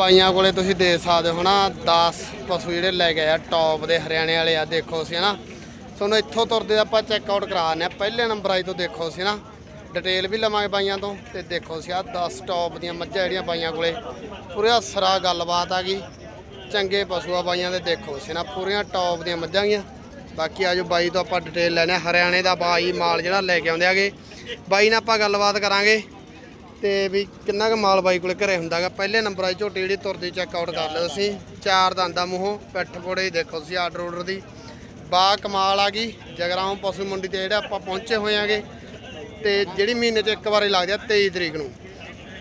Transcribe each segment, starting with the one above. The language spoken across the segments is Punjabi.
ਬਾਈਆਂ ਕੋਲੇ ਤੁਸੀਂ ਦੇਖ ਸਕਦੇ ਹੋ ਨਾ 10 ਪਸ਼ੂ ਜਿਹੜੇ ਲੈ ਗਏ ਆ ਟੌਪ ਦੇ ਹਰਿਆਣੇ ਵਾਲੇ ਆ, ਦੇਖੋ ਸੀ ਨਾ ਤੁਹਾਨੂੰ ਇੱਥੋਂ ਤੁਰਦੇ ਆਪਾਂ ਚੈੱਕ ਆਊਟ ਕਰਾ ਦਿੰਦੇ ਆ ਪਹਿਲੇ ਨੰਬਰ ਆਈ ਤੋਂ ਦੇਖੋ ਸੀ ਨਾ ਡਿਟੇਲ ਵੀ ਲਵਾਂਗੇ ਬਾਈਆਂ ਤੋਂ ਤੇ ਦੇਖੋ ਸੀ ਆ 10 ਟੌਪ ਦੀਆਂ ਮੱਝਾਂ ਜਿਹੜੀਆਂ ਬਾਈਆਂ ਕੋਲੇ। ਪੂਰਾ ਸਰਾ ਗੱਲਬਾਤ ਆ ਗਈ। ਚੰਗੇ ਪਸ਼ੂ ਆ ਬਾਈਆਂ ਦੇ, ਦੇਖੋ ਸੀ ਨਾ ਪੂਰੀਆਂ ਟੌਪ ਦੀਆਂ ਮੱਝਾਂ ਗੀਆਂ ਬਾਕੀ ਆਜੋ ਬਾਈ ਤੋਂ ਆਪਾਂ ਡਿਟੇਲ ਲੈਣੇ ਆ ਹਰਿਆਣੇ ਦਾ ਬਾਈ ਮਾਲ ਜਿਹੜਾ ਲੈ ਕੇ ਆਉਂਦੇ ਆਗੇ ਬਾਈ ਨਾਲ ਆਪਾਂ ਗੱਲਬਾਤ ਕਰਾਂਗੇ। ਤੇ ਵੀ ਕਿੰਨਾ ਕੁ ਮਾਲ ਬਾਈ ਕੋਲੇ ਘਰੇ ਹੁੰਦਾਗਾ। ਪਹਿਲੇ ਨੰਬਰ ਆਈ ਝੋਟੀ ਜਿਹੜੀ ਤੁਰਦੀ ਚੈੱਕ ਆਊਟ ਕਰ ਲਿਓ ਤੁਸੀਂ। ਚਾਰ ਦੰਦਾਂ ਮੂੰਹੋਂ, ਪਿੱਠ ਪੋੜੇ ਦੇਖੋ ਤੁਸੀਂ ਆਰਡਰ ਆਰਡਰ ਦੀ। ਬਾ ਕਮਾਲ ਆ ਗਈ, ਜਗਰਾਉਂ ਪਸ਼ੂ ਮੰਡੀ ਤੇ ਜਿਹੜੇ ਆਪਾਂ ਪਹੁੰਚੇ ਹੋਏ ਆਗੇ। ਤੇ ਜਿਹੜੀ ਮਹੀਨੇ 'ਚ ਇੱਕ ਵਾਰੀ ਲੱਗਦੀ ਆ 23 ਤਰੀਕ ਨੂੰ।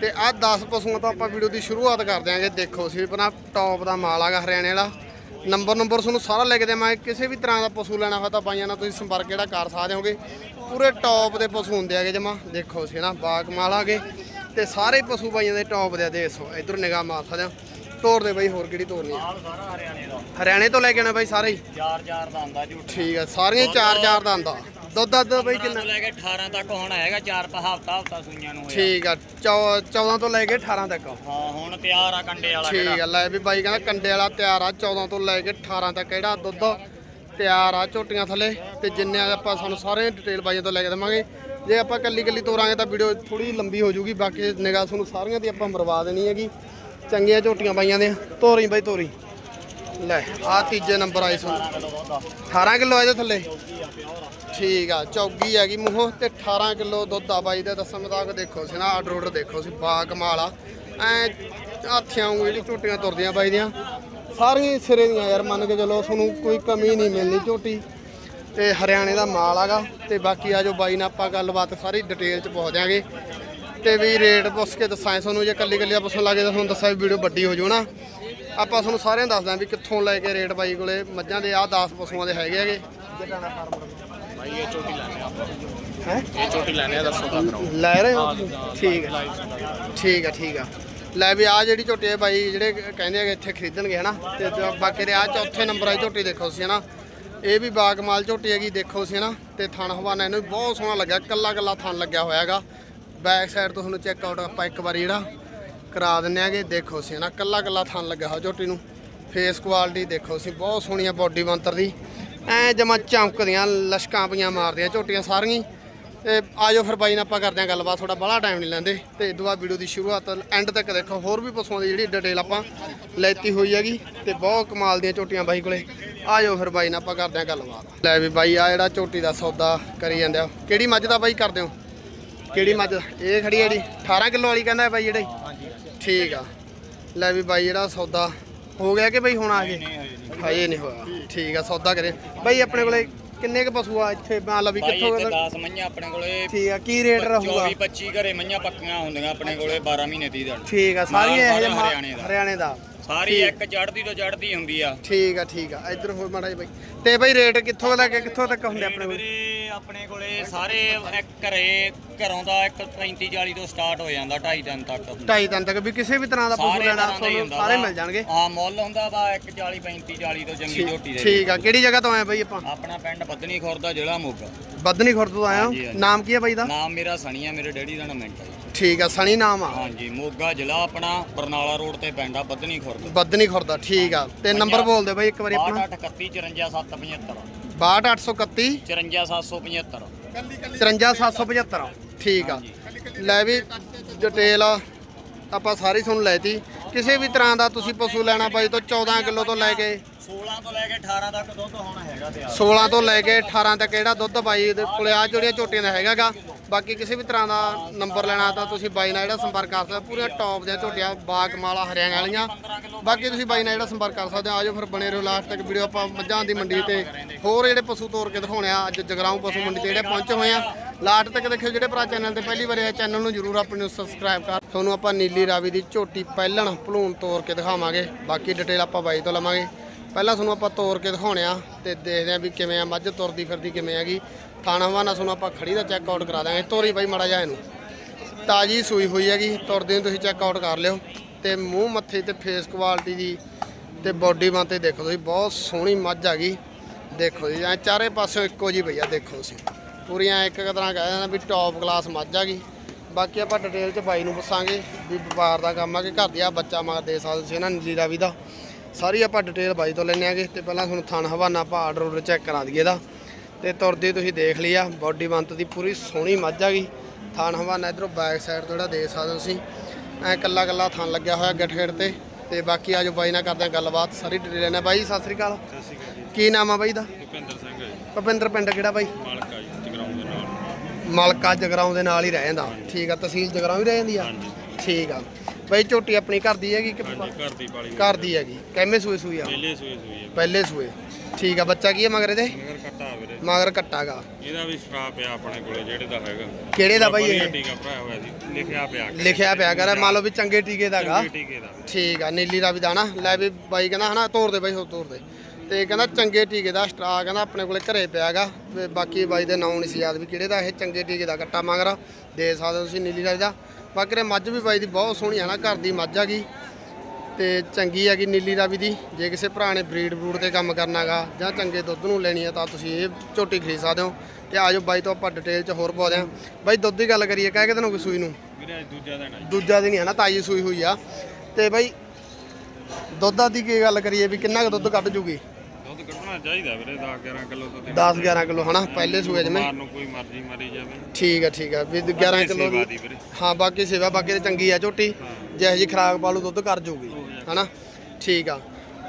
ਤੇ ਆਹ 10 ਪਸ਼ੂਆਂ ਤੋਂ ਆਪਾਂ ਵੀਡੀਓ ਦੀ ਸ਼ੁਰੂਆਤ ਕਰ ਦਿਆਂਗੇ ਦੇਖੋ ਸੀ ਆਪਣਾ ਟੌਪ ਦਾ ਮਾਲ ਆਗਾ ਹਰਿਆਣੇ ਵਾਲਾ। ਨੰਬਰ ਨੰਬਰ ਤੁਹਾਨੂੰ ਸਾਰਾ ਲਿਖ ਦੇਵਾਂਗੇ। ਕਿਸੇ ਵੀ ਤਰ੍ਹਾਂ ਦਾ ਪਸ਼ੂ ਲੈਣਾ ਹੋਇਆ ਤਾਂ ਬਾਈਆਂ ਨਾਲ ਤੁਸੀਂ ਸੰਪਰਕ ਜਿਹੜਾ ਕਰ ਸਕਦੇ ਹੋਗੇ। ਪੂਰੇ ਟੌਪ ਦੇ ਪਸ਼ੂ ਹੁੰਦੇ ਆਗੇ ਜਮਾ। ਦੇਖੋ ਸੀ ਨਾ ਬਾਗ ਮਾਲ ਆਗੇ ਤੇ ਸਾਰੇ ਪਸ਼ੂ ਬਾਈਆਂ ਦੇ ਟੌਪ ਦੇ ਆ ਦੇਖੋ ਇਧਰ ਨਿਗਾਹ ਮਾਰ ਸਕਦੇ ਆ ਤੋਰ ਦੇ ਬਾਈ ਹੋਰ ਕਿਹੜੀ ਤੋਰਨੀ ਆ? ਸਾਰਾ ਹਰਿਆਣੇ ਦਾ। ਹਰਿਆਣੇ ਤੋਂ ਲੈ ਕੇ ਆਣਾ ਬਾਈ ਸਾਰੇ ਹੀ? ਚਾਰ ਚਾਰ ਦਾ ਆਂਦਾ ਝੂਠ। ਠੀਕ ਆ ਸਾਰੀਆਂ ਹੀ ਚਾਰ ਚਾਰ ਦਾ ਆਂਦਾ ਦੁੱਧ ਦੱਧ ਬਾਈ ਕਿੰਨਾ? ਲੈ ਕੇ 18 ਤੱਕ ਹੁਣ ਹੈਗਾ ਚਾਰ ਪਾ ਹਫਤਾ ਹਫਤਾ ਸੂਈਆਂ ਨੂੰ ਹੋਇਆ। ਠੀਕ ਆ 14 ਤੋਂ ਲੈ ਕੇ 18 ਤੱਕ। ਹਾਂ ਹੁਣ ਤਿਆਰ ਆ ਕੰਡੇ ਵਾਲਾ ਠੀਕ ਆ ਲੈ ਵੀ ਬਾਈ ਕਹਿੰਦਾ ਕੰਡੇ ਵਾਲਾ ਤਿਆਰ ਆ 14 ਤੋਂ ਲੈ ਕੇ 18 ਤੱਕ ਕਿਹੜਾ ਦੁੱਧ। ਤਿਆਰ ਆ ਝੋਟੀਆਂ ਥੱਲੇ ਤੇ ਜਿੰਨੇ ਆਪਾਂ ਸਾਨੂੰ ਸਾਰੇ ਡਿਟੇਲ ਬਾਈਆਂ ਤੋਂ ਲੈ ਕੇ ਦੇਵਾਂਗੇ। ਜੇ ਆਪਾਂ ਕੱਲੀ ਕੱਲੀ ਤੋਰਾਂਗੇ ਤਾਂ ਵੀਡੀਓ ਥੋੜੀ ਲੰਬੀ ਹੋ ਜੂਗੀ ਬਾਕੀ ਨਿਗਾਹ ਤੁਹਾਨੂੰ ਸਾਰੀਆਂ ਦੀ ਆਪਾਂ ਮਰਵਾ ਦੇਣੀ ਹੈਗੀ। ਚੰਗੀਆਂ ਝੋਟੀਆਂ ਬਾਈਆਂ ਦੇ। ਤੋਰੀ ਬਾਈ, ਤੋਰੀ। ਲੈ ਆ ਤੀਜੇ ਨੰਬਰ ਆਈ ਤੁਹਾਨੂੰ। ਕਿਲੋ ਦੁੱਧ 18 ਕਿਲੋ ਇਹਦੇ ਥੱਲੇ। ਠੀਕ ਆ, ਚੌਗੀ ਹੈਗੀ ਮੂੰਹੋਂ ਤੇ 18 ਕਿਲੋ ਦੁੱਧ ਆ ਬਾਈ ਦਾ। ਦੱਸਣ ਮੁਤਾਬਕ ਦੇਖੋ ਸੀ ਨਾ ਆਰਡਰ ਆਰਡਰ ਦੇਖੋ ਸੀ, ਬਾ ਕਮਾਲ ਆ। ਐ ਹਾਥੀਆਂ ਵਾਂਗੂ ਜਿਹੜੀ ਝੋਟੀਆਂ ਤੁਰਦੀਆਂ ਬਾਈ ਦੀਆਂ। ਸਾਰੀਆਂ ਹੀ ਸਿਰੇ ਦੀਆਂ ਯਾਰ ਮੰਨ ਕੇ ਚਲੋ ਤੁਹਾਨੂੰ ਕੋਈ ਕਮੀ ਨਹੀਂ ਮਿਲਣੀ ਝੋਟੀ। ਤੇ ਹਰਿਆਣੇ ਦਾ ਮਾਲ ਆਗਾ ਤੇ ਬਾਕੀ ਆ ਜੋ ਬਾਈ ਨਾਲ ਆਪਾਂ ਗੱਲਬਾਤ ਸਾਰੀ ਡਿਟੇਲ ਚ ਪੁੱਛ ਦਿਆਂਗੇ। ਤੇ ਵੀ ਰੇਟ ਪੁੱਛ ਕੇ ਦੱਸਾਂ ਤੁਹਾਨੂੰ ਜੇ ਕੱਲੀ ਕੱਲੀ ਪੁੱਛਣ ਲੱਗੇ ਤਾਂ ਤੁਹਾਨੂੰ ਦੱਸਾਂ ਵੀ ਵੀਡੀਓ ਵੱਡੀ ਹੋ ਨਾ। ਆਪਾਂ ਤੁਹਾਨੂੰ ਸਾਰਿਆਂ ਦੱਸਦਾ ਵੀ ਕਿੱਥੋਂ ਲੈ ਕੇ ਰੇਟ ਬਾਈ ਕੋਲੇ ਮੱਝਾਂ ਦੇ ਆਹ 10 ਪਸ਼ੂਆਂ ਦੇ ਹੈਗੇ ਹੈਗੇ। ਭਾਈ ਇਹ ਚੋਟੀ ਲੈਣੇ ਆਪਾਂ। ਹੈ? ਇਹ ਚੋਟੀ ਲੈਣੇ ਆ ਦੱਸੋ ਤਾਂ ਕਰਾਓ ਲੈ ਰਹੇ ਹੋ? ਠੀਕ ਹੈ। ਠੀਕ ਹੈ ਠੀਕ ਆ ਲੈ ਵੀ ਆ ਜਿਹੜੀ ਝੋਟੀ ਹੈ ਬਾਈ, ਜਿਹੜੇ ਕਹਿੰਦੇ ਆ ਇੱਥੇ ਖਰੀਦਣਗੇ ਹਨਾ, ਤੇ ਜੋ ਬਾਕੀ ਦੇ ਆ ਚੌਥੇ ਨੰਬਰ ਵਾਲੀ ਝੋਟੀ ਦੇਖੋ ਸੀ ਹਨਾ। ਇਹ ਵੀ ਬਾਗਮਾਲ ਝੋਟੀ ਹੈਗੀ, ਦੇਖੋ ਸੀ ਹਨਾ, ਤੇ ਥਣ ਹਵਾਨਾ ਇਹਨੂੰ ਵੀ ਬਹੁਤ ਸੋਹਣਾ ਲੱਗਿਆ ਕੱਲਾ ਕੱਲਾ ਥਣ ਲੱਗਿਆ ਹੋਇਆ ਹੈਗਾ। ਬੈਕ ਸਾਈਡ ਤੋਂ ਤੁਹਾਨੂੰ ਚੈੱਕ ਆਊਟ ਆਪਾਂ ਇੱਕ ਵਾਰੀ ਜਿਹੜਾ ਕਰਾ ਦਿੰਨੇ ਆਗੇ ਦੇਖੋ ਸੀ ਹਨਾ ਕੱਲਾ ਕੱਲਾ ਥਣ ਲੱਗਿਆ ਹੋਇਆ ਝੋਟੀ ਨੂੰ। ਫੇਸ ਕੁਆਲਿਟੀ ਦੇਖੋ ਸੀ ਬਹੁਤ ਸੋਹਣੀ ਆ ਬਾਡੀ ਬੰਤਰ ਦੀ। ਐ ਜਮਾ ਚਮਕਦੀਆਂ, ਲਸ਼ਕਾਂ ਪਈਆਂ ਮਾਰਦੀਆਂ ਝੋਟੀਆਂ ਸਾਰੀਆਂ ਤੇ ਆਜੋ ਫਿਰ ਬਾਈ ਨਾਲ ਆਪਾਂ ਕਰਦੇ ਹਾਂ ਗੱਲਬਾਤ ਥੋੜਾ ਬੜਾ ਟਾਈਮ ਨਹੀਂ ਲੈਂਦੇ। ਤੇ ਤੋਂ ਬਾਅਦ ਵੀਡੀਓ ਦੀ ਸ਼ੁਰੂਆਤ ਐਂਡ ਤੱਕ ਦੇਖੋ ਹੋਰ ਵੀ ਪਸ਼ੂਆਂ ਦੀ ਜਿਹੜੀ ਡਿਟੇਲ ਆਪਾਂ ਲੈਤੀ ਹੋਈ ਹੈਗੀ ਤੇ ਬਹੁਤ ਕਮਾਲ ਦੀਆਂ ਝੋਟੀਆਂ ਬਾਈ ਕੋਲੇ। ਆਜੋ ਫਿਰ ਬਾਈ ਨਾਲ ਆਪਾਂ ਕਰਦੇ ਹਾਂ ਗੱਲਬਾਤ। ਲੈ ਵੀ ਬਾਈ ਆ ਜਿਹੜਾ ਝੋਟੀ ਦਾ ਸੌਦਾ ਕਰੀ ਜਾਂਦੇ ਆ ਕਿਹੜੀ ਮੱਝ ਦਾ ਬਾਈ ਕਰਦੇ ਹੋ? ਕਿਹੜੀ ਮੱਝ? ਇਹ ਖੜੀ ਹੈ ਜਿਹੜੀ? 18 ਕਿਲੋ ਵਾਲੀ ਕਹਿੰਦਾ ਬਾਈ ਜਿਹੜੀ? ਠੀਕ ਆ। ਲੈ ਵੀ ਬਾਈ ਜਿਹੜਾ ਸੌਦਾ ਹੋ ਗਿਆ ਕਿ ਬਾਈ ਹੁਣ ਆ ਗਏ? ਹਜੇ ਨਹੀਂ। ਹੋਇਆ। ਠੀਕ ਆ ਸੌਦਾ ਕਰੇ ਬਾਈ ਆਪਣੇ ਕੋਲੇ ਕਿੰਨੇ ਕ ਪਸ਼ੂ ਆ ਇੱਥੇ? ਮੰਨ ਲਾ ਵੀ ਭਾਈ ਕਿੱਥੋਂ ਇੱਥੇ ਕੁ- 10 ਮਈਆਂ ਆਪਣੇ ਕੋਲੇ। ਠੀਕ ਆ ਕੀ ਰੇਟ ਰਹੂਗਾ? 24 25 ਘਰੇ ਮਈਆਂ ਪੱਕੀਆਂ ਹੁੰਦੀਆਂ ਆਪਣੇ ਕੋਲੇ 12 ਮਹੀਨੇ 30 ਦਿਨ। ਠੀਕ ਆ ਸਾਰੀਆਂ ਇਹ ਹਰਿਆਣੇ ਦਾ। ਹਰਿਆਣੇ ਦਾ। ਸਾਰੀ ਇੱਕ ਚੜਦੀ ਤੋਂ ਚੜਦੀ ਹੁੰਦੀ ਆ। ਠੀਕ ਆ ਠੀਕ ਆ। ਇੱਧਰ ਹੋਰ ਮਾੜਾ ਜਿਹਾ ਬਾਈ। ਤੇ ਬਾਈ ਰੇਟ ਕਿੱਥੋਂ ਲੈ ਕੇ ਕਿੱਥੋਂ ਤੱਕ ਹੁੰਦੇ ਆਪਣੇ ਕੋਲ? ਆਪਣੇ ਕੋਲੇ ਸਾਰੇ ਇੱਕ ਘਰੇ ਘਰੋਂ ਦਾ ਇੱਕ 35 40 ਤੋਂ ਸਟਾਰਟ ਹੋ ਜਾਂਦਾ 2.5 ਦਿਨ ਤੱਕ। ਢਾਈ ਦਿਨ ਤੱਕ ਵੀ ਕਿਸੇ ਵੀ ਤਰ੍ਹਾਂ ਦਾ ਪਸ਼ੂ ਲੈਣਾ ਤਰ੍ਹਾਂ ਦਾ ਹੀ ਤੁਹਾਨੂੰ ਹੁੰਦਾ ਸਾਰੇ ਵਾ। ਮਿਲ ਜਾਣਗੇ। ਹਾਂ ਮੁੱਲ ਹੁੰਦਾ ਵਾ ਇੱਕ 40 35 40 ਤੋਂ ਚੰਗੀ ਝੋਟੀ ਦੇ ਠੀਕ ਆ। ਕਿਹੜੀ ਜਗ੍ਹਾ ਤੋਂ ਆਏ ਬਾਈ ਆਪਾਂ? ਆਪਣਾ ਪਿੰਡ ਬੱਦਨੀ ਖੁਰਦਾ ਜ਼ਿਲ੍ਹਾ ਮੋਗਾ। ਬੱਦਨੀ ਖੁਰਦ ਤੋਂ ਆਏ ਹਾਂਜੀ, ਹੋ? ਹਾਂਜੀ। ਨਾਮ ਕੀ ਹੈ ਬਾਈ ਦਾ? ਨਾਮ ਮੇਰਾ ਸਣੀ ਆ ਮੇਰੇ ਡੈਡੀ ਦਾ ਨਾਮ ਮਿੰਟ। ਠੀਕ ਆ ਸਣੀ ਨਾਮ ਆ। ਹਾਂਜੀ ਮੋਗਾ ਜ਼ਿਲ੍ਹਾ ਆਪਣਾ ਬਰਨਾਲਾ ਰੋਡ ਤੇ ਪਿੰਡ ਆ ਬੱਦਨੀ ਖੁਰਦ ਬੱਦਨੀ ਖੁਰਦਾ ਠੀਕ ਆ। ਤੇ ਨੰਬਰ ਬੋਲ ਦਿਓ ਬਾਈ ਇੱਕ ਵਾਰੀ ਆਪਣਾ। 6831 54775 62831 54775 54775 ਠੀਕ ਆ। ਲੈ ਵੀ ਡਿਟੇਲ ਆਪਾਂ ਸਾਰੀ ਤੁਹਾਨੂੰ ਲੈਤੀ। ਕਿਸੇ ਵੀ ਤਰ੍ਹਾਂ ਦਾ ਤੁਸੀਂ ਪਸ਼ੂ ਲੈਣਾ ਬਾਈ ਤੋਂ 14 ਕਿਲੋ ਤੋਂ ਲੈ ਕੇ। 16 ਤੋਂ ਲੈ ਕੇ 18 ਤੱਕ ਦੁੱਧ ਹੋਣਾ ਹੈਗਾ ਤੇ 16 ਤੋਂ ਲੈ ਕੇ 18 ਤੱਕ ਜਿਹੜਾ ਦੁੱਧ ਬਾਈ ਦੇ ਕੋਲੇ ਆ ਜਿਹੜੀਆਂ ਝੋਟੀਆਂ ਦਾ ਹੈਗਾਗਾ ਬਾਕੀ ਕਿਸੇ ਵੀ ਤਰ੍ਹਾਂ ਦਾ ਨੰਬਰ ਲੈਣਾ ਤਾਂ ਤੁਸੀਂ ਬਾਈ ਨਾਲ ਜਿਹੜਾ ਸੰਪਰਕ ਕਰ ਸਕਦੇ ਹੋ। ਪੂਰੀਆਂ ਟੌਪ ਦੀਆਂ ਝੋਟੀਆਂ, ਬਾਗਮਾਲਾ, ਹਰਿਆਣਾ ਵਾਲੀਆਂ। ਬਾਕੀ ਤੁਸੀਂ ਬਾਈ ਨਾਲ ਜਿਹੜਾ ਸੰਪਰਕ ਕਰ ਸਕਦੇ ਹੋ, ਆਜੋ ਫਿਰ ਬਣੇ ਰਹੋ ਲਾਸਟ ਤੱਕ ਵੀਡੀਓ ਆਪਾਂ ਮੱਝਾਂ ਦੀ ਮੰਡੀ ਤੇ। ਹੋਰ ਜਿਹੜੇ ਪਸ਼ੂ ਤੋਰ ਕੇ ਦਿਖਾਉਣੇ ਆ, ਅੱਜ ਜਗਰਾਉਂ ਪਸ਼ੂ ਮੰਡੀ ਤੇ ਜਿਹੜੇ ਪਹੁੰਚੇ ਹੋਏ ਆ। ਲਾਸਟ ਤੱਕ ਦੇਖਿਓ ਜਿਹੜੇ ਭਰਾ ਚੈਨਲ ਤੇ ਪਹਿਲੀ ਵਾਰ ਆਏ ਚੈਨਲ ਨੂੰ ਜਰੂਰ ਆਪਣੇ ਨੂੰ ਸਬਸਕ੍ਰਾਈਬ ਕਰ। ਤੁਹਾਨੂੰ ਆਪਾਂ ਨੀਲੀ ਰਾਵੀ ਦੀ ਝੋਟੀ ਪਹਿਲਣ, ਭਲੂਣ ਤੋਰ ਕੇ ਦਿਖਾਵਾਂਗੇ। ਬਾਕੀ ਡਿਟੇਲ ਆਪਾਂ ਬਾਈ ਤੋਂ ਲਵਾਂਗੇ। ਪਹਿਲਾਂ ਤੁਹਾਨੂੰ ਆਪਾਂ ਤੋਰ ਕੇ ਦਿਖਾਉਣੇ ਆ ਤੇ ਦੇਖਦੇ ਆ ਵੀ ਕਿਵੇਂ ਆ, ਮੱਝ ਤੁਰਦੀ ਫਿਰਦੀ ਕਿਵੇਂ ਹੈਗੀ। ਥਾਣਾ ਹਵਾਨਾ ਤੁਹਾਨੂੰ ਆਪਾਂ ਖੜੀ ਦਾ ਚੈੱਕ ਆਊਟ ਕਰਾ ਦਾਂਗੇ ਤੋਰੀ ਬਾਈ ਮੜਾ ਜਾ ਇਹਨੂੰ। ਤਾਜੀ ਸੂਈ ਹੋਈ ਹੈਗੀ। ਤੁਰਦੀ ਨੂੰ ਤੁਸੀਂ ਚੈੱਕ ਆਊਟ ਕਰ ਲਿਓ। ਤੇ ਮੂੰਹ ਮੱਥੇ ਤੇ ਫੇਸ ਕੁਆਲਿਟੀ ਦੀ ਤੇ ਬਾਡੀ ਬਾਂ ਤੇ ਦੇਖੋ ਤੁਸੀਂ, ਬਹੁਤ ਸੋਹਣੀ ਮੱਝ ਆ ਗਈ। ਦੇਖੋ ਜੀ, ਐ ਚਾਰੇ ਪਾਸੇ ਇੱਕੋ ਜੀ ਭਈਆ ਦੇਖੋ ਤੁਸੀਂ। ਪੂਰੀਆਂ ਇੱਕ ਇੱਕ ਤਰ੍ਹਾਂ ਕਹਿ ਦਿੰਦਾ ਵੀ ਟੌਪ ਕਲਾਸ ਮੱਝ ਆ ਗਈ। ਬਾਕੀ ਆਪਾਂ ਡਿਟੇਲ ਚ ਬਾਈ ਨੂੰ ਪੁੱਛਾਂਗੇ ਵੀ ਵਪਾਰ ਦਾ ਕੰਮ ਆ ਕਿ ਘਰ ਦੀ ਆ ਬੱਚਾ ਮਾਰ ਦੇ ਸਕਦੇ ਸੀ ਇਹਨਾਂ ਨੀਲੀ ਰਾਵੀ ਦਾ। ਸਾਰੀ ਆਪਾਂ ਡਿਟੇਲ ਬਾਈ ਤੋਂ ਲੈਣੇ ਆਗੇ ਤੇ ਪਹਿਲਾਂ ਤੁਹਾਨੂੰ ਥਣ ਹਵਾਨਾ ਆਪਾਂ ਆਰਡਰ ਆਰਡਰ ਚੈੱਕ ਕਰਾ ਦਈਏ ਇਹਦਾ। ਤੇ ਤੁਰਦੀ ਤੁਸੀਂ ਦੇਖ ਲਈ ਆ ਬਾਡੀ ਬੰਤ ਦੀ ਪੂਰੀ ਸੋਹਣੀ ਮੱਝ ਆ ਗਈ। ਥਣ ਹਵਾਨਾ ਇਧਰੋਂ ਬੈਕ ਸਾਈਡ ਤੋਂ ਜਿਹੜਾ ਦੇਖ ਸਕਦੇ ਹੋ ਤੁਸੀਂ ਐ ਕੱਲਾ ਕੱਲਾ ਥਣ ਲੱਗਿਆ ਹੋਇਆ ਗੱਠੇੜ ਤੇ। ਤੇ ਬਾਕੀ ਆਜੋ ਬਾਈ ਨਾਲ ਕਰਦੇ ਆ ਗੱਲਬਾਤ ਸਾਰੀ ਡਿਟੇਲ ਲੈਣਾ ਬਾਈ ਸਤਿ ਸ੍ਰੀ ਅਕਾਲ। ਸਤਿ ਸ਼੍ਰੀ ਅਕਾਲ ਜੀ। ਕੀ ਨਾਮ ਆ ਬਾਈ ਦਾ? ਭੁਪਿੰਦਰ ਸਿੰਘ ਹੈ ਜੀ, ਭਪਿੰਦਰ ਪਿੰਡ ਕਿਹੜਾ ਬਾਈ? ਮਾਲਕਾ ਜੀ ਜਗਰਾਉਂ ਦੇ ਨਾਲ। ਮਲਕਾ ਜਗਰਾਉਂ ਦੇ ਨਾਲ ਹੀ ਰਹਿ ਜਾਂਦਾ ਠੀਕ ਆ ਤਹਿਸੀਲ ਜਗਰਾਉਂ ਹੀ ਰਹਿ ਜਾਂਦੀ ਆ ਠੀਕ ਆ। ਬਾਈ ਝੋਟੀ ਆਪਣੀ ਘਰ ਦੀ ਹੈਗੀ ਕਿ ਘਰ ਦੀ ਪਾਲੀ ਘਰ ਦੀ ਹੈਗੀ? ਕਿੰਨੇ ਸੂਏ ਸੂਈ ਆ? ਪਹਿਲੇ ਸੂਏ ਸੂਈ ਹੈ ਪਹਿਲੇ ਸੂਏ। ਠੀਕ ਆ ਬੱਚਾ ਕੀ ਹੈ ਮਗਰ ਇਹਦੇ? ਮਗਰ ਕੱਟਾ ਵੀਰੇ। ਮਗਰ ਕੱਟਾਗਾ ਇਹਦਾ ਵੀ ਸਟਾਪ ਪਿਆ ਆਪਣੇ ਕੋਲੇ ਜਿਹੜੇ ਦਾ ਹੈਗਾ। ਕਿਹੜੇ ਦਾ ਬਾਈ ਇਹ? ਟੀਕਾ ਭਰਾਇਆ ਹੋਇਆ ਜੀ। ਲਿਖਿਆ ਪਿਆ ਲਿਖਿਆ ਪਿਆ ਕਰ ਮੰਨ ਲਓ ਵੀ ਚੰਗੇ ਟੀਕੇ ਦਾਗਾ ਚੰਗੇ ਟੀਕੇ ਦਾ। ਠੀਕ ਆ ਨੀਲੀ ਦਾ ਵੀ ਦਾਣਾ। ਲੈ ਵੀ ਬਾਈ ਕਹਿੰਦਾ ਹਨਾ ਤੋੜ ਦੇ ਬਾਈ ਹੋ ਤੋੜ ਦੇ। ਤੇ ਕਹਿੰਦਾ ਚੰਗੇ ਟੀਕੇ ਦਾ ਸਟਰਾ ਕਹਿੰਦਾ ਆਪਣੇ ਕੋਲੇ ਘਰੇ ਪਿਆਗਾ ਤੇ ਬਾਕੀ ਬਾਈ ਦੇ ਨਾਮ ਨਹੀਂ ਸੀ ਯਾਦ ਵੀ ਕਿਹੜੇ ਦਾ ਇਹ ਚੰਗੇ ਟੀਕੇ ਦਾ ਕੱਟਾ ਮਗਰ। ਦੇ ਸਕਦੇ ਤੁਸੀਂ ਨੀਲੀ ਦਾ ਬਾਕੀ ਇਹ ਮੱਝ ਵੀ ਬਾਈ ਦੀ ਬਹੁਤ ਸੋਹਣੀ ਆ ਨਾ ਘਰ ਦੀ ਮੱਝ ਹੈਗੀ ਤੇ ਚੰਗੀ ਹੈਗੀ ਨੀਲੀ ਰਾਵੀ ਦੀ। ਜੇ ਕਿਸੇ ਭਰਾ ਨੇ ਬਰੀਡ ਬਰੂਡ ਤੇ ਕੰਮ ਕਰਨਾਗਾ ਜਾਂ ਚੰਗੇ ਦੁੱਧ ਨੂੰ ਲੈਣੀ ਆ ਤਾਂ ਤੁਸੀਂ ਇਹ ਝੋਟੀ ਖਰੀਦ ਸਕਦੇ ਹੋ। ਤੇ ਆਜੋ ਬਾਈ ਤੋਂ ਆਪਾਂ ਡਿਟੇਲ ਚ ਹੋਰ ਪਾਉਂਦੇ ਆ ਬਾਈ ਦੁੱਧ ਦੀ ਗੱਲ ਕਰੀਏ ਕਹਿ ਕੇ ਤੈਨੂੰ ਕੋਈ ਸੂਈ ਨੂੰ? ਵੀਰੇ ਅੱਜ ਦੂਜਾ ਦਿਨ ਜੀ। ਦੂਜਾ ਦਿਨ ਹੀ ਹੈ ਨਾ ਤਾਜੀ ਸੂਈ ਹੋਈ ਆ। ਤੇ ਬਾਈ ਦੁੱਧਾਂ ਦੀ ਕੀ ਗੱਲ ਕਰੀਏ ਵੀ ਕਿੰਨਾ ਕੁ ਦੁੱਧ ਕੱਢ ਜੂਗੀ? ਕੱਢਣਾ ਚਾਹੀਦਾ ਵੀਰੇ 10 11 ਕਿਲੋ ਤੋਂ 10 11 ਕਿਲੋ ਹਨਾ? ਪਹਿਲੇ ਸੂਏ ਜਿਵੇਂ ਮਾਰ ਨੂੰ ਕੋਈ ਮਰਜ਼ੀ ਮਾਰੀ ਜਾਵੇ। ਠੀਕ ਆ ਠੀਕ ਆ। ਵੀ 11 ਕਿਲੋ ਹਾਂ ਬਾਕੀ ਸੇਵਾ ਬਾਕੀ ਤੇ ਚੰਗੀ ਆ ਝੋਟੀ। ਜਿਹੋ ਜੀ ਖਰਾਕ ਪਾਲੂ ਦੁੱਧ ਕਰ ਜੂਗੀ ਹਨਾ? ਠੀਕ ਆ।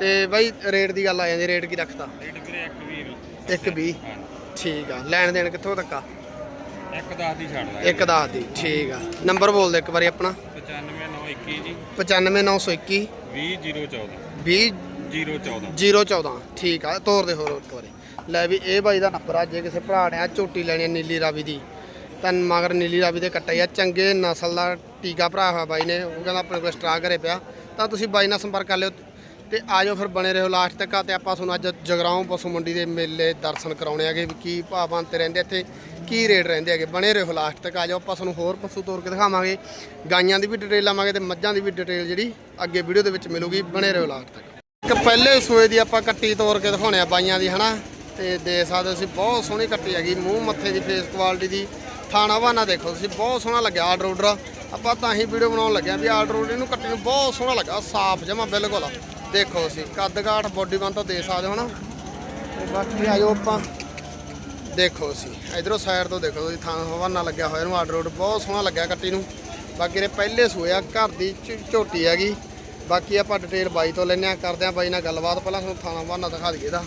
ਤੇ ਬਾਈ ਰੇਟ ਦੀ ਗੱਲ ਆ ਜਾਂਦੀ ਰੇਟ ਕੀ ਰੱਖਤਾ? ਰੇਟ ਵੀਰੇ 1 ਵੀਰ ਇੱਕ 20 ਠੀਕ ਆ। ਲੈਣ ਦੇਣ ਕਿੱਥੋਂ ਤੱਕ ਆ? ਇੱਕ 10 ਦੀ ਛੱਡ ਦਾਂਗੇ। ਇੱਕ 10 ਦੀ ਠੀਕ ਆ। ਨੰਬਰ ਬੋਲ ਦੇ ਇੱਕ ਵਾਰੀ ਆਪਣਾ। 95921 ਜੀ। 95921 20014 20 014 014 ਠੀਕ ਆ, ਤੋਰ ਦੇ ਹੋਰ ਇੱਕ ਵਾਰੀ। ਲੈ ਵੀ ਇਹ ਬਾਈ ਦਾ ਨੰਬਰ ਆ, ਜੇ ਕਿਸੇ ਭਰਾ ਨੇ ਆ ਝੋਟੀ ਲੈਣੀ ਆ ਨੀਲੀ ਰਾਵੀ ਦੀ, ਤਾਂ ਮਗਰ ਨੀਲੀ ਰਾਵੀ ਦੇ ਕੱਟੇ ਆ। ਚੰਗੇ ਨਸਲ ਦਾ ਟੀਕਾ ਭਰਾ ਹੋਇਆ ਬਾਈ ਨੇ, ਉਹ ਕਹਿੰਦਾ ਆਪਣੇ ਕੋਲ ਸਟਰਾ ਘਰੇ ਪਿਆ। ਤਾਂ ਤੁਸੀਂ ਬਾਈ ਨਾਲ ਸੰਪਰਕ ਕਰ ਲਿਓ ਤੇ ਆਜੋ ਫਿਰ ਬਣੇ ਰਹੋ ਲਾਸਟ ਤੱਕ ਤੇ ਆਪਾਂ ਤੁਹਾਨੂੰ ਅੱਜ ਜਗਰਾਉਂ ਪਸ਼ੂ ਮੰਡੀ ਦੇ ਮੇਲੇ ਦਰਸ਼ਨ ਕਰਾਉਣੇ ਆਗੇ ਵੀ ਕੀ ਭਾਵਾਂ 'ਤੇ ਰਹਿੰਦੇ ਇੱਥੇ, ਕੀ ਰੇਟ ਰਹਿੰਦੇ ਹੈਗੇ। ਬਣੇ ਰਹੋ ਲਾਸਟ ਤੱਕ, ਆਜੋ ਆਪਾਂ ਤੁਹਾਨੂੰ ਹੋਰ ਪਸ਼ੂ ਤੋਰ ਕੇ ਦਿਖਾਵਾਂਗੇ। ਗਾਈਆਂ ਦੀ ਵੀ ਡਿਟੇਲ ਲਾਵਾਂਗੇ ਤੇ ਮੱਝਾਂ ਦੀ ਵੀ ਡਿਟੇਲ ਜਿਹੜੀ ਅੱਗੇ ਵੀਡੀਓ ਦੇ ਵਿੱਚ ਮਿਲੂਗੀ। ਬਣੇ ਰਹੋ ਲਾਸਟ ਤੱਕ। ਇੱਕ ਪਹਿਲੇ ਸੂਏ ਦੀ ਆਪਾਂ ਕੱਟੀ ਤੋੜ ਕੇ ਦਿਖਾਉਣੇ ਆ ਬਾਈਆਂ ਦੀ, ਹਨਾ? ਤੇ ਦੇ ਸਕਦੇ ਹੋ ਤੁਸੀਂ, ਬਹੁਤ ਸੋਹਣੀ ਕੱਟੀ ਹੈਗੀ, ਮੂੰਹ ਮੱਥੇ ਦੀ ਫੇਸ ਕੁਆਲਿਟੀ ਦੀ। ਥਾਣਾ ਵਾਨਾ ਦੇਖੋ ਤੁਸੀਂ, ਬਹੁਤ ਸੋਹਣਾ ਲੱਗਿਆ ਆਰਡਰ ਆਰਡਰ ਆਪਾਂ ਤਾਂ ਹੀ ਵੀਡੀਓ ਬਣਾਉਣ ਲੱਗਿਆ ਵੀ ਆਰਡਰ ਆਰਡਰ ਇਹਨੂੰ ਕੱਟੀ ਨੂੰ ਬਹੁਤ ਸੋਹਣਾ ਲੱਗਾ ਸਾਫ਼ ਜਮਾ ਬਿਲਕੁਲ। ਦੇਖੋ ਤੁਸੀਂ, ਕੱਦ ਕਾਠ ਬੋਡੀ ਬਣ ਤਾਂ ਦੇ ਸਕਦੇ ਹੋ ਨਾ ਤੇ ਬਾਕੀ ਆਜੋ ਆਪਾਂ। ਦੇਖੋ ਅਸੀਂ ਇਧਰੋਂ ਸਾਈਡ ਤੋਂ ਦੇਖੋ ਤੁਸੀਂ ਥਾਂ ਹਵਾਨਾ ਲੱਗਿਆ ਹੋਇਆ ਇਹਨੂੰ, ਆਰਡਰ ਆਰਡਰ ਬਹੁਤ ਸੋਹਣਾ ਲੱਗਿਆ ਕੱਟੀ ਨੂੰ। ਬਾਕੀ ਇਹ ਪਹਿਲੇ ਸੂਏ ਆ, ਘਰ ਦੀ ਝ- ਝੋਟੀ ਹੈਗੀ। ਬਾਕੀ ਆਪਾਂ ਡਿਟੇਲ ਬਾਈ ਤੋਂ ਲੈਣੇ ਆ ਕਰਦੇ ਆ ਬਾਈ ਨਾਲ ਗੱਲਬਾਤ ਪਹਿਲਾਂ ਤੁਹਾਨੂੰ ਥਾਣਾ ਹਵਾਨਾ ਦਿਖਾ ਦਈਏ ਇਹਦਾ।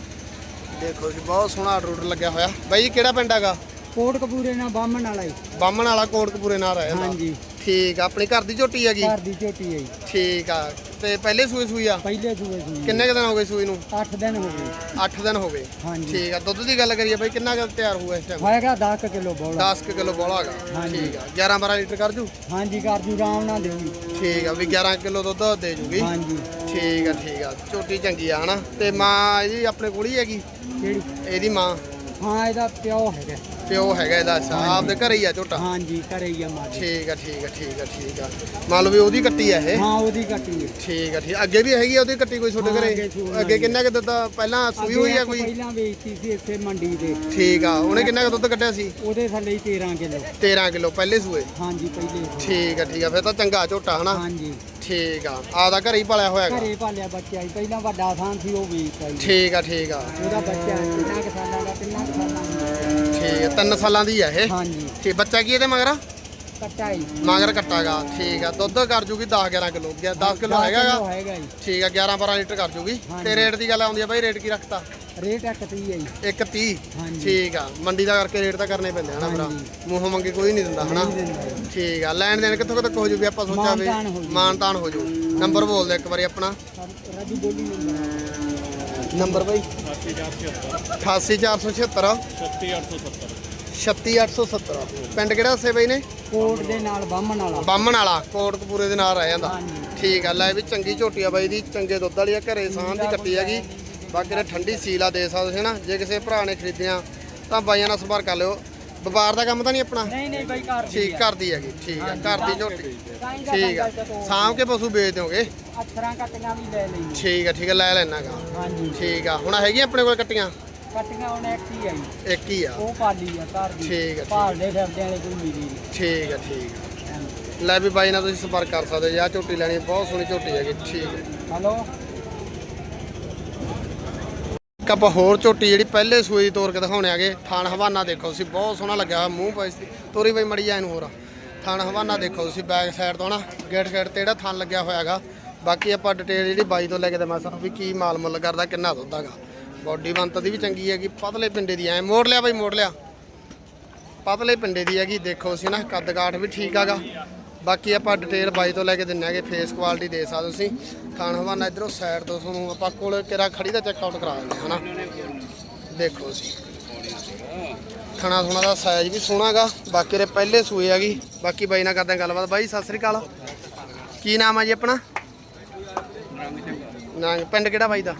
ਦੇਖੋ ਜੀ ਬਹੁਤ ਸੋਹਣਾ ਆਰਡਰ ਲੱਗਿਆ ਹੋਇਆ। ਬਾਈ ਜੀ ਕਿਹੜਾ ਪਿੰਡ ਹੈਗਾ? ਕੋਟ ਕਪੂਰੇ ਨਾਲ ਬਾਹਮਣ ਵਾਲਾ ਹੀ ਬਾਹਮਣ ਵਾਲਾ ਕੋਟਕਪੂਰੇ ਨਾਲ ਰਹਿ ਜਾਂਦਾ ਹਾਂਜੀ। ਠੀਕ ਆ ਆਪਣੀ ਘਰ ਦੀ ਝੋਟੀ ਹੈਗੀ? ਘਰ ਦੀ ਝੋਟੀ ਹੈ ਜੀ। ਠੀਕ ਆ। ਤੇ ਪਹਿਲੇ ਸੂਏ ਸੂਈ ਆ? ਪਹਿਲੇ ਸੂਏ ਸੂਈ। ਕਿੰਨੇ ਕੁ ਦਿਨ ਹੋ ਗਏ ਸੂਈ ਨੂੰ? 8 ਦਿਨ ਹੋ ਗਏ। 8 ਦਿਨ ਹੋ ਗਏ। ਹਾਂਜੀ। ਠੀਕ ਆ ਦੁੱਧ ਦੀ ਗੱਲ ਕਰੀਏ ਬਾਈ ਕਿੰਨਾ ਕੁ ਤਿਆਰ ਹੋਇਆ ਇਸ ਟਾਈਮ ਹੋਏਗਾ 10 ਕਿਲੋ ਬੋਲਾ। 10 ਕੁ ਕਿਲੋ ਬੋਲਾ ਹੈਗਾ। ਹਾਂਜੀ। ਠੀਕ ਆ 11 12 ਲੀਟਰ ਕਰ ਜੂ? ਹਾਂਜੀ ਕਰ ਜੂ ਆਰਾਮ ਨਾਲ ਦੇਊਗੀ ਠੀਕ ਆ ਵੀ 11 ਕਿਲੋ ਦੁੱਧ ਦੇ ਜੂਗੀ। ਹਾਂਜੀ। ਠੀਕ ਆ ਠੀਕ ਆ ਝੋਟੀ ਚੰਗੀ ਆ ਹਨਾ? ਤੇ ਮਾਂ ਇਹਦੀ ਆਪਣੇ ਕੋਲ ਹੀ ਹੈਗੀ? ਕਿਹੜੀ? ਇਹਦੀ ਮਾਂ? ਹਾਂ ਇਹਦਾ ਪਿਓ ਹੈਗਾ। ਪਿਓ ਹੈਗਾ ਇਹਦਾ ਅੱਛਾ ਆਪਦੇ ਘਰੇ ਹੀ ਆ ਝੋਟਾ? ਹਾਂਜੀ ਘਰੇ ਹੀ ਆ ਮਾਜੀ ਠੀਕ ਆ ਠੀਕ ਆ ਠੀਕ ਆ ਠੀਕ ਆ। ਮੰਨ ਲਓ ਵੀ ਉਹਦੀ ਕੱਟੀ ਆ ਇਹ? ਹਾਂ ਉਹਦੀ ਕੱਟੀ ਹੈ ਠੀਕ ਆ ਠੀਕ। ਅੱਗੇ ਵੀ ਹੈਗੀ ਆ ਉਹਦੀ ਕੱਟੀ ਕੋਈ ਤੁਹਾਡੇ ਹਾਂ, ਘਰੇ? ਅੱਗੇ ਸੂਈ ਅੱਗੇ ਕਿੰਨਾ ਕੁ ਦੁੱਧ ਆ? ਪਹਿਲਾਂ ਸੂਈ ਹੋਈ ਆ ਅੱਗੇ ਕੋਈ? ਪਹਿਲਾਂ ਵੇਚਤੀ ਸੀ ਇੱਥੇ ਮੰਡੀ ਤੇ ਠੀਕ ਆ ਉਹਨੇ ਕਿੰਨਾ ਕੁ ਦੁੱਧ ਕੱਢਿਆ ਸੀ? ਉਹਦੇ ਥੱਲੇ ਹੀ 13 ਕਿਲੋ। 13 ਕਿਲੋ ਪਹਿਲੇ ਸੂਏ? ਹਾਂਜੀ ਪਹਿਲੇ। ਠੀਕ ਆ ਠੀਕ ਆ ਫਿਰ ਤਾਂ ਚੰਗਾ ਝੋਟਾ ਹਨਾ? ਹਾਂਜੀ। ਠੀਕ ਆ ਆਪਦਾ ਘਰੇ ਹੀ ਪਾਲਿਆ ਹੋਇਆ ਹੈਗਾ? ਘਰੇ ਪਾਲਿਆ ਬੱਚਾ ਸੀ ਪਹਿਲਾਂ ਵੱਡਾ ਥਾਂ ਸੀ ਉਹ ਵੇਚਤਾ ਜੀ। ਠੀਕ ਆ ਠੀਕ ਆ। ਉਹਦਾ ਬੱਚਾ ਕਿੰਨਾ ਕੁ ਸਾਲਾਂ ਦਾ ਕਿੰਨਾ ਕੁ ਸਾਲਾਂ ਦਾ? ਠੀਕ ਆ ਤਿੰਨ ਸਾਲਾਂ ਦੀ ਆ ਇਹ। ਹਾਂਜੀ। ਠੀਕ ਬੱਚਾ ਕੀ ਇਹਦੇ ਮਗਰ? ਕੱਟਾ ਹੀ ਮਗਰ ਕੱਟਾਗਾ ਠੀਕ ਆ ਦੁੱਧ ਕਰ ਜੂਗੀ 10 11 ਕਿਲੋ। 10 ਕਿਲੋ ਹੈਗਾ ਗਾ? ਹੈਗਾ ਜੀ। ਠੀਕ ਆ 11 12 ਲੀਟਰ ਕਰ ਜੂਗੀ। ਤੇ ਰੇਟ ਦੀ ਗੱਲ ਆਉਂਦੀ ਆ ਬਾਈ ਰੇਟ ਕੀ ਰੱਖਤਾ? ਰੇਟ ਇੱਕ ਤੀ ਹੈ ਜੀ। 130 ਹਾਂਜੀ। ਠੀਕ ਆ ਮੰਡੀ ਦਾ ਕਰਕੇ ਰੇਟ ਤਾਂ ਕਰਨੇ ਪੈਂਦੇ ਹਨਾ ਭਰਾ। ਮੂੰਹੋਂ ਮੰਗੇ ਕੋਈ ਨਹੀਂ ਦਿੰਦਾ ਹਨਾ? ਜੀ। ਠੀਕ ਆ ਲੈਣ ਦੇਣ ਕਿੱਥੋਂ ਤੱਕ ਹੋ ਜੂ ਵੀ ਆਪਾਂ ਸੋਚਿਆ ਵੀ ਮਾਨਤਾਨ ਹੋ ਜੂ। ਹੋ ਜੂ। ਨੰਬਰ ਬੋਲ ਦੇ ਇੱਕ ਵਾਰੀ ਆਪਣਾ। ਰਾਜੂ ਬੋਲੀ ਨੰਬਰ ਨੰਬਰ ਬਾਈ? 88476 36870 ਪਿੰਡ ਕਿਹੜਾ ਸੇ ਬਾਈ ਨੇ? ਕੋਟ ਦੇ ਨਾਲ ਬਾਹਮਣ ਵਾਲਾ ਬਾਹਮਣ ਵਾਲਾ ਕੋਟਕਪੂਰੇ ਦੇ ਨਾਲ ਰਹਿ ਜਾਂਦਾ। ਠੀਕ ਆ ਲੈ ਵੀ ਚੰਗੀ ਝੋਟੀ ਆ ਬਾਈ ਦੀ ਚੰਗੇ ਦੁੱਧ ਵਾਲੀ ਆ ਘਰੇ ਸਾਂਝ ਦੀ ਕੱਟੀ ਹੈਗੀ। ਬਾਕੀ ਨੇ ਠੰਡੀ ਸੀਲ ਦੇ ਸਕਦੇ ਹੋ ਨਾ ਜੇ ਕਿਸੇ ਭਰਾ ਨੇ ਖਰੀਦਿਆ ਤਾਂ ਬਾਈਆਂ ਨਾਲ ਸੰਪਰਕ ਕਰ ਲਿਓ। ਵਪਾਰ ਦਾ ਕੰਮ ਤਾਂ ਨਹੀਂ ਆਪਣਾ? ਨਹੀਂ ਨਹੀਂ ਬਾਈ ਘਰ ਦੀ ਠੀਕ ਘਰ ਦੀ ਹੈਗੀ ਠੀਕ ਆ ਘਰ ਦੀ ਝੋਟੀ। ਠੀਕ ਆ। ਸਾਂਭ ਕੇ ਪਸ਼ੂ ਵੇਚ ਦਿਓਗੇ ਅਥਰਾਂ ਕੱਟੀਆਂ ਵੀ ਲੈ ਲਈ ਠੀਕ ਆ ਠੀਕ ਆ ਲੈ ਲੈਣਾਗਾ ਹਾਂਜੀ। ਠੀਕ ਆ। ਹੁਣ ਹੈਗੀਆਂ ਆਪਣੇ ਕੋਲ ਕੱਟੀਆਂ? ਕੱਟੀਆਂ ਹੁਣ ਇੱਕ ਹੀ ਆਈ ਇੱਕ ਹੀ ਆ। ਉਹ ਪਾਲੀ ਆ ਘਰ ਦੀ। ਠੀਕ ਆ, ਆ। ਭਾਲਦੇ ਫਿਰਦੇ ਵਾਲੇ ਕੋਈ ਮਿਲੀ ਨਹੀਂ। ਠੀਕ ਆ ਠੀਕ ਆ। ਲੈ ਵੀ ਬਾਈ ਨਾਲ ਤੁਸੀਂ ਸੰਪਰਕ ਕਰ ਸਕਦੇ ਹੋ। ਜਾਂ ਝੋਟੀ ਲੈਣੀ ਹੈ, ਬਹੁਤ ਸੋਹਣੀ ਝੋਟੀ ਹੈਗੀ ਠੀਕ ਹੈ ਹਲੋ? ਆਪਾਂ ਹੋਰ ਝੋਟੀ ਜਿਹੜੀ ਪਹਿਲੇ ਸੂਈ ਦੀ ਤੋਰ ਕੇ ਦਿਖਾਉਣੇ ਆਗੇ ਥਾਣ ਹਵਾਨਾ ਦੇਖੋ ਤੁਸੀਂ, ਬਹੁਤ ਸੋਹਣਾ ਲੱਗਿਆ ਹੋਇਆ ਮੂੰਹ ਪਾਈ ਸੀ। ਤੋਰੀ ਬਈ ਮੜੀ ਜਾ ਇਹਨੂੰ ਹੋਰ ਥਾਣ ਹਵਾਨਾ ਦੇਖੋ ਤੁਸੀਂ ਬੈਕ ਸਾਈਡ ਤੋਂ ਨਾ ਗੇਟ ਸਾਈਡ ਤੇ ਜਿਹੜਾ ਥਾਣ ਲੱਗਿਆ ਹੋਇਆ ਹੈਗਾ। ਬਾਕੀ ਆਪਾਂ ਡਿਟੇਲ ਜਿਹੜੀ ਬਾਈ ਤੋਂ ਲੈ ਕੇ ਦਵਾਂ ਸਾਨੂੰ ਵੀ ਕੀ ਮਾਲ ਮੁੱਲ ਕਰਦਾ, ਕਿੰਨਾ ਦੁੱਧ ਹੈਗਾ। ਬੋਡੀ ਬੰਤ ਦੀ ਵੀ ਚੰਗੀ ਹੈਗੀ, ਪਤਲੇ ਪਿੰਡੇ ਦੀ ਐ, ਮੋੜ ਲਿਆ ਬਾਈ, ਮੋੜ ਲਿਆ। ਪਤਲੇ ਪਿੰਡੇ ਦੀ ਹੈਗੀ, ਦੇਖੋ ਸੀ ਨਾ, ਕੱਦ ਕਾਠ ਵੀ ਠੀਕ ਹੈਗਾ। ਬਾਕੀ ਆਪਾਂ ਡਿਟੇਲ ਬਾਈ ਤੋਂ ਲੈ ਕੇ ਦਿੰਨੇ ਆਗੇ ਫੇਸ ਕੁਆਲਿਟੀ ਦੇ ਸਕਦੇ ਤੁਸੀਂ। ਖਾਣ ਹਵਾਨਾ ਇਧਰੋਂ ਸਾਈਡ ਤੋਂ ਤੁਹਾਨੂੰ ਆਪਾਂ ਕੋਲ ਕਿਰਾ ਖੜੀ ਦਾ ਚੈੱਕ ਆਊਟ ਕਰਾ ਦਿੰਦੇ ਹਾਂ ਹਨਾ? ਦੇਖੋ ਤੁਸੀਂ ਖਾਣਾ ਸੋਨਾ ਦਾ ਸਾਈਜ਼ ਵੀ ਸੋਹਣਾਗਾ ਬਾਕੀ ਦੇ ਪਹਿਲੇ ਸੂਏ ਹੈਗੀ ਬਾਕੀ ਬਾਈ ਨਾਲ ਕਰਦੇ ਗੱਲਬਾਤ। ਬਾਈ ਸਤਿ ਸ੍ਰੀ ਅਕਾਲ। ਕੀ ਨਾਮ ਹੈ ਜੀ ਆਪਣਾ? ਨਾਂ ਪਿੰਡ ਕਿਹੜਾ ਬਾਈ ਦਾ?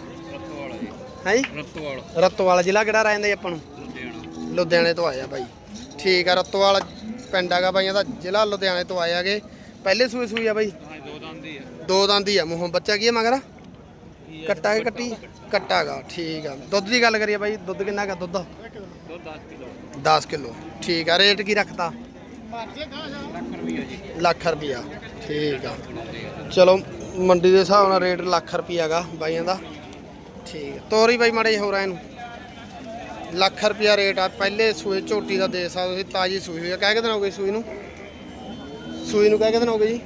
ਹੈ? ਜੀ ਰਤਵਾਲ। ਰਤੋਵਾਲ ਜ਼ਿਲ੍ਹਾ ਕਿਹੜਾ ਰਹਿੰਦਾ ਜੀ ਆਪਾਂ ਨੂੰ? ਲੁਧਿਆਣੇ ਤੋਂ ਆਇਆ ਬਾਈ। ਠੀਕ ਆ ਰਤੋਵਾਲ ਪਿੰਡ ਹੈਗਾ ਬਾਈਆਂ ਦਾ ਜ਼ਿਲ੍ਹਾ ਲੁਧਿਆਣੇ ਤੋਂ ਆਏ ਹੈਗੇ। ਪਹਿਲੇ ਸੂਏ ਸੂਈ ਆ ਬਾਈ। ਦੋ ਦੰਦੀ ਆ ਦੋ ਦੰਦੀ ਆ। ਮੂੰਹੋਂ ਬੱਚਾ ਕੀ ਹੈ ਮਗਰ? ਕੱਟਾ ਹੈ ਕੱਟੀ? ਕੱਟਾਗਾ ਠੀਕ ਆ। ਦੁੱਧ ਦੀ ਗੱਲ ਕਰੀਏ ਬਾਈ, ਦੁੱਧ ਕਿੰਨਾ ਕਾ ਦੁੱਧ? ਦੋ 10 ਕਿਲੋ। 10 ਕਿਲੋ ਠੀਕ ਆ, ਰੇਟ ਕੀ ਰੱਖਤਾ? ਲੱਖ ਰੁਪਈਆ ਰੁਪਿਆ ਠੀਕ ਆ। ਚਲੋ, ਮੰਡੀ ਦੇ ਹਿਸਾਬ ਨਾਲ ਰੇਟ ਲੱਖ ਰੁਪਿਆ ਗਾ ਬਾਈਆਂ ਦਾ। ਠੀਕ ਤੋਰੀ ਬਾਈ ਮਾੜੇ ਜਿਹੇ ਹੋਰ ਇਹਨੂੰ। ਲੱਖ ਰੁਪਿਆ ਰੇਟ ਆ ਪਹਿਲੇ ਸੂਏ ਝੋਟੀ ਦਾ ਦੇ ਸਕਦੇ ਤੁਸੀਂ ਤਾਜੀ ਸੂਈ ਹੋਈ ਆ। ਕਹਿ ਕੇ ਗਏ ਸੂਈ ਨੂੰ? ਸੂਈ ਨੂੰ ਕਹਿ ਕੇ ਗਏ ਜੀ?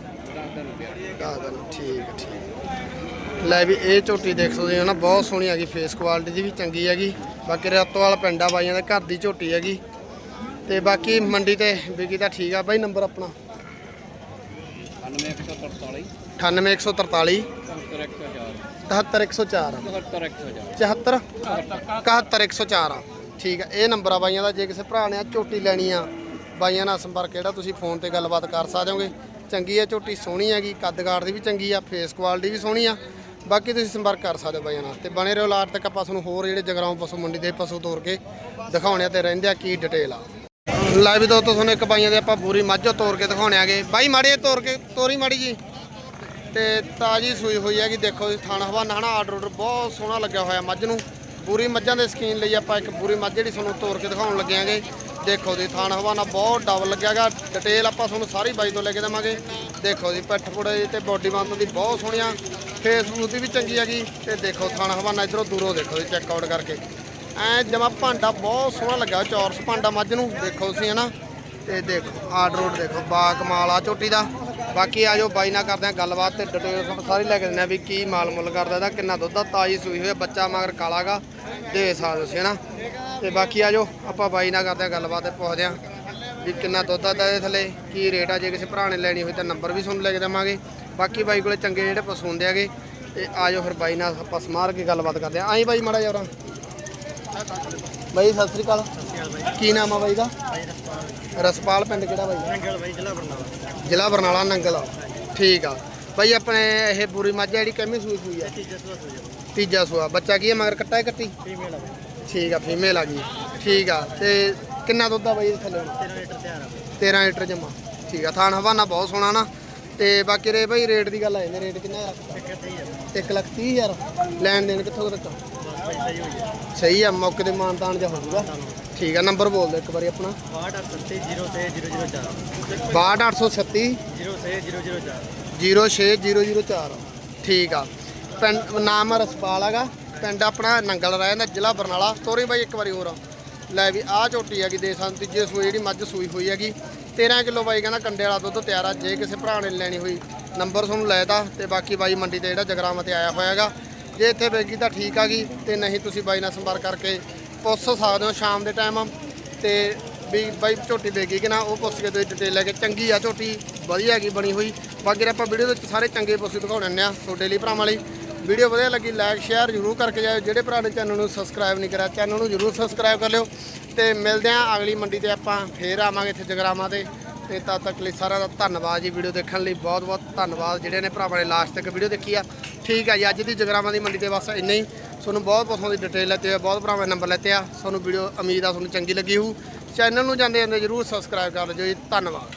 10 ਦਿਨ ਠੀਕ ਠੀਕ ਲੈ ਵੀ ਇਹ ਝੋਟੀ ਦੇਖ ਸਕਦੇ ਹੋ ਨਾ ਬਹੁਤ ਸੋਹਣੀ ਹੈਗੀ ਫੇਸ ਕੁਆਲਿਟੀ ਦੀ ਵੀ ਚੰਗੀ ਹੈਗੀ। ਬਾਕੀ ਰਤੋਵਾਲ ਪਿੰਡਾ ਬਾਈਆਂ ਦੇ ਘਰ ਦੀ ਝੋਟੀ ਹੈਗੀ। ਤੇ ਬਾਕੀ ਮੰਡੀ ਤੇ ਵਿਕੀ ਤਾਂ ਠੀਕ ਆ ਬਾਈ ਨੰਬਰ ਆਪਣਾ? 9143 98143 78104 74 71104 ਆ ਠੀਕ ਆ, ਇਹ ਨੰਬਰ ਆ ਬਾਈਆਂ ਦਾ, ਜੇ ਕਿਸੇ ਭਰਾ ਨੇ ਆ ਝੋਟੀ ਲੈਣੀ ਆ, ਬਾਈਆਂ ਨਾਲ ਸੰਪਰਕ ਜਿਹੜਾ ਤੁਸੀਂ ਫੋਨ ਤੇ ਗੱਲਬਾਤ ਕਰ ਸਕਦੇ ਹੋਗੇ। ਚੰਗੀ ਆ, ਝੋਟੀ ਸੋਹਣੀ ਹੈਗੀ, ਕੱਦ ਕਾਠ ਦੀ ਵੀ ਚੰਗੀ ਆ ਫੇਸ ਕੁਆਲਿਟੀ ਵੀ ਸੋਹਣੀ ਆ। ਬਾਕੀ ਤੁਸੀਂ ਸੰਪਰਕ ਕਰ ਸਕਦੇ ਹੋ ਬਾਈਆਂ ਨਾਲ। ਤੇ ਬਣੇ ਰਹੋ ਲਾਟ ਤੱਕ, ਆਪਾਂ ਤੁਹਾਨੂੰ ਹੋਰ ਜਿਹੜੇ ਜਗਰਾਉਂ ਪਸ਼ੂ ਮੰਡੀ ਦੇ ਪਸ਼ੂ ਤੋਰ ਕੇ ਦਿਖਾਉਣੇ ਆ ਤੇ ਰਹਿੰਦੇ ਆ ਕੀ ਡਿਟੇਲ ਆ। ਲਾਈਵ ਦੋਸਤੋ, ਤੁਹਾਨੂੰ ਇੱਕ ਬਾਈਆਂ ਦੇ ਆਪਾਂ ਪੂਰੀ ਮੱਝੋਂ ਤੋਰ ਕੇ ਦਿਖਾਉਣੇ ਆਗੇ। ਬਾਈ ਮਾੜੀ ਤੋਰ ਕੇ, ਤੋਰੀ ਮਾੜੀ ਜੀ। ਤੇ ਤਾਜੀ ਸੂਈ ਹੋਈ ਹੈਗੀ, ਦੇਖੋ ਜੀ, ਥਣ ਹਵਾ ਨਾ ਆਰਡਰ ਆਰਡਰ ਬਹੁਤ ਸੋਹਣਾ ਲੱਗਿਆ ਹੋਇਆ ਮੱਝ ਨੂੰ। ਪੂਰੀ ਮੱਝਾਂ ਦੇ ਸਕੀਨ ਲਈ ਆਪਾਂ ਇੱਕ ਪੂਰੀ ਮੱਝ ਜਿਹੜੀ ਤੁਹਾਨੂੰ ਤੋਰ ਕੇ ਦਿਖਾਉਣ ਲੱਗੇ ਆਂਗੇ। ਦੇਖੋ ਜੀ, ਥਾਣ ਹਵਾਨਾ ਬਹੁਤ ਡਬਲ ਲੱਗਿਆਗਾ। ਡਿਟੇਲ ਆਪਾਂ ਤੁਹਾਨੂੰ ਸਾਰੀ ਬਾਈ ਤੋਂ ਲੈ ਕੇ ਦੇਵਾਂਗੇ। ਦੇਖੋ ਜੀ, ਪਿੱਠ ਪੁੜੇ ਤੇ ਬੋਡੀ ਬੰਦ ਦੀ ਬਹੁਤ ਸੋਹਣੀਆਂ। ਫੇਸਬੁੱਕ ਦੀ ਵੀ ਚੰਗੀ ਹੈਗੀ। ਤੇ ਦੇਖੋ ਥਾਣ ਹਵਾਨਾ ਇਧਰੋਂ ਦੂਰੋਂ ਦੇਖੋ ਜੀ ਚੈੱਕ ਆਊਟ ਕਰਕੇ। ਐ ਜਮਾ ਭਾਂਡਾ ਬਹੁਤ ਸੋਹਣਾ ਲੱਗਾ, ਚੌਰਸ ਭਾਂਡਾ ਮੱਝ ਨੂੰ। ਦੇਖੋ ਤੁਸੀਂ ਹਨਾ। ਤੇ ਦੇਖੋ ਆਰਡਰ ਰੋਡ ਦੇਖੋ ਬਾ ਕਮਾਲ ਆ ਚੋਟੀ ਦਾ। ਬਾਕੀ ਆਜੋ ਬਾਈ ਨਾਲ ਕਰਦੇ ਆ ਗੱਲਬਾਤ ਤੇ ਡਿਟੇਲ ਤੁਹਾਨੂੰ ਸਾਰੀ ਲੈ ਕੇ ਦਿੰਦੇ ਆ ਵੀ ਕੀ ਮਾਲ ਮੁੱਲ ਕਰਦਾ ਇਹਦਾ ਕਿੰਨਾ ਦੁੱਧ ਆ ਤਾਜੀ ਸੂਈ ਹੋਈ ਆ, ਬੱਚਾ ਮਗਰ ਕਾਲਾਗਾ ਦੇ ਸਕਦੇ ਸੀ ਹਨਾ? ਤੇ ਬਾਕੀ ਆਜੋ ਆਪਾਂ ਬਾਈ ਨਾਲ ਕਰਦੇ ਆ ਗੱਲਬਾਤ ਤੇ ਪੁੱਛਦੇ ਆ ਵੀ ਕਿੰਨਾ ਦੁੱਧ ਆ ਇਹਦੇ ਥੱਲੇ ਕੀ ਰੇਟ ਆ ਜੇ ਕਿਸੇ ਭਰਾ ਨੇ ਲੈਣੀ ਹੋਈ ਤਾਂ ਨੰਬਰ ਵੀ ਤੁਹਾਨੂੰ ਲੈ ਕੇ ਦੇਵਾਂਗੇ। ਬਾਕੀ ਬਾਈ ਕੋਲੇ ਚੰਗੇ ਜਿਹੜੇ ਪਸ਼ੂ ਹੁੰਦੇ ਹੈਗੇ ਤੇ ਆਜੋ ਫਿਰ ਬਾਈ ਨਾਲ ਆਪਾਂ ਸਮਾਰ ਕੇ ਗੱਲਬਾਤ ਕਰਦੇ ਆ ਆਈ ਬਾਈ ਮਾੜਾ ਜਿਹਾ ਉਰਾਂ। ਬਾਈ ਸਤਿ ਸ੍ਰੀ ਅਕਾਲ। ਕੀ ਨਾਮ ਆ ਬਾਈ ਦਾ? ਰਸਪਾਲ। ਪਿੰਡ ਕਿਹੜਾ ਬਾਈ ਨੰਗਲ ਬਾਈ ਜ਼ਿਲ੍ਹਾ ਬਰਨਾਲਾ। ਜ਼ਿਲ੍ਹਾ ਬਰਨਾਲਾ ਨੰਗਲ ਠੀਕ ਆ। ਬਾਈ ਆਪਣੇ ਇਹ ਪੂਰੀ ਮੱਝ ਜਿਹੜੀ ਕਿੰਮੀ ਸੂਈ ਸੂਈ ਆ? ਤੀਜਾ ਸੂਆ ਬੱਚਾ ਕੀ ਹੈ ਮਗਰ ਕੱਟਾ ਹੈ ਕੱਟੀ ਫੀਮੇਲ ਆ ਠੀਕ ਆ ਫੀਮੇਲ ਆ ਗਈ ਠੀਕ ਆ। ਤੇ ਕਿੰਨਾ ਦੁੱਧ ਆ ਬਾਈ ਇਹਦੇ ਥੱਲੇ? ਹੁਣ 13 ਲੀਟਰ ਤਿਆਰ ਆ 13 ਲੀਟਰ ਜਮਾ। ਠੀਕ ਆ ਥਾਣ ਹਵਾਨਾ ਬਹੁਤ ਸੋਹਣਾ ਨਾ। ਤੇ ਬਾਕੀ ਰੇ ਬਾਈ ਰੇਟ ਦੀ ਗੱਲ ਆ ਜਾਂਦੀ ਰੇਟ ਕਿੰਨਾ ਆ? 1 ਲੱਖ 30 ਹਜ਼ਾਰ। ਲੈਣ ਦੇਣ ਕਿੱਥੋਂ ਤੱਕ? ਸਹੀ ਆ। ਮੌਕੇ ਤੇ ਮਾਨਤਾਨ ਜਾ ਹੋ ਜਾਊਗਾ ਠੀਕ ਆ, ਨੰਬਰ ਬੋਲ ਦਿਓ ਇੱਕ ਵਾਰੀ ਆਪਣਾ। 62870 62836 06004 06004 ਠੀਕ ਆ। ਪਿੰਡ, ਨਾਮ ਰਸਪਾਲ ਹੈਗਾ। ਪਿੰਡ ਆਪਣਾ ਨੰਗਲ ਰਹਿ ਜਾਂਦਾ, ਜ਼ਿਲ੍ਹਾ ਬਰਨਾਲਾ। ਤੋਰੀ ਬਾਈ, ਇੱਕ ਵਾਰੀ ਹੋਰ ਲੈ ਵੀ, ਆਹ ਝੋਟੀ ਹੈਗੀ ਦੇ ਸਾਨੂੰ ਤੀਜੇ ਸੂਈ ਜਿਹੜੀ ਮੱਝ ਸੂਈ ਹੋਈ ਹੈਗੀ। 13 ਕਿਲੋ ਬਾਈ ਕਹਿੰਦਾ ਕੰਡੇ ਵਾਲਾ ਦੁੱਧ ਤਿਆਰ ਆ, ਜੇ ਕਿਸੇ ਭਰਾ ਨੇ ਲੈਣੀ ਹੋਈ। ਨੰਬਰ ਤੁਹਾਨੂੰ ਲੈਦਾ ਤੇ ਬਾਕੀ ਬਾਈ ਮੰਡੀ ਤੇ ਜਿਹੜਾ ਜਗਰਾਵਾਂ ਤੇ ਆਇਆ ਹੋਇਆ ਜੇ ਇੱਥੇ ਵੇਗੀ ਤਾਂ ਠੀਕ ਆ ਗਈ ਤੇ ਨਹੀਂ ਤੁਸੀਂ ਬਾਈ ਨਾਲ ਸੰਪਰਕ ਕਰਕੇ ਪੁੱਛ ਸਕਦੇ ਹੋ ਸ਼ਾਮ ਦੇ ਟਾਈਮ ਤੇ ਵੀ ਬਾਈ ਝੋਟੀ ਵੇਗੀ ਕਿ ਨਾ, ਉਹ ਪੁੱਛ ਕੇ ਤੁਸੀਂ ਡਿਟੇਲ ਲੈ ਕੇ, ਚੰਗੀ ਆ ਝੋਟੀ, ਵਧੀਆ ਹੈਗੀ, ਬਣੀ ਹੋਈ। ਬਾਕੀ ਆਪਾਂ ਵੀਡੀਓ ਦੇ ਵਿੱਚ ਸਾਰੇ ਚੰਗੇ ਪੁੱਛ ਦਿਖਾਉਣ ਦਿਖਾਉਣੇ ਆ ਤੁਹਾਡੇ ਲਈ, ਭਰਾਵਾਂ ਲਈ। ਵੀਡੀਓ ਵਧੀਆ ਲੱਗੀ ਲਾਈਕ ਸ਼ੇਅਰ ਜ਼ਰੂਰ ਕਰਕੇ ਜਾਇਓ। ਜਿਹੜੇ ਭਰਾ ਨੇ ਚੈਨਲ ਨੂੰ ਸਬਸਕ੍ਰਾਈਬ ਨਹੀਂ ਕਰਿਆ ਚੈਨਲ ਨੂੰ ਜ਼ਰੂਰ ਸਬਸਕ੍ਰਾਈਬ ਕਰ ਲਿਓ। ਤੇ ਮਿਲਦੇ ਆਂ ਅਗਲੀ ਮੰਡੀ ਤੇ ਆਪਾਂ, ਫੇਰ ਆਵਾਂਗੇ ਇੱਥੇ ਜਗਰਾਵਾਂ ਤੇ। ਤੇ ਤਦ ਤੱਕ ਲਈ ਸਾਰਿਆਂ ਦਾ ਧੰਨਵਾਦ ਜੀ ਵੀਡੀਓ ਦੇਖਣ ਲਈ। ਬਹੁਤ ਬਹੁਤ ਧੰਨਵਾਦ। ਜਿਹੜੇ ਨੇ ਭਰਾਵਾਂ ਨੇ ਲਾਸਟ ਤੱਕ ਵੀਡੀਓ ਦੇਖੀ ਆ। ਠੀਕ ਆ ਜੀ, ਅੱਜ ਦੀ ਜਗਰਾਵਾਂ ਦੀ ਮੰਡੀ ਤੇ ਬਸ ਇੰਨਾ ਹੀ। ਤੁਹਾਨੂੰ ਬਹੁਤ ਪਸੰਦ ਦੀ ਡਿਟੇਲ ਲੈਤੇ ਆ, ਬਹੁਤ ਭਰਾਵਾਂ ਨੇ ਨੰਬਰ ਲੈਤੇ ਆ। ਤੁਹਾਨੂੰ ਵੀਡੀਓ ਉਮੀਦ ਆ ਤੁਹਾਨੂੰ ਚੰਗੀ ਲੱਗੀ ਹੋਊ। ਚੈਨਲ ਨੂੰ ਜਾਂਦੇ ਜਾਂਦੇ ਜਰੂਰ ਸਬਸਕ੍ਰਾਈਬ ਕਰ ਲਿਓ ਜੀ। ਧੰਨਵਾਦ।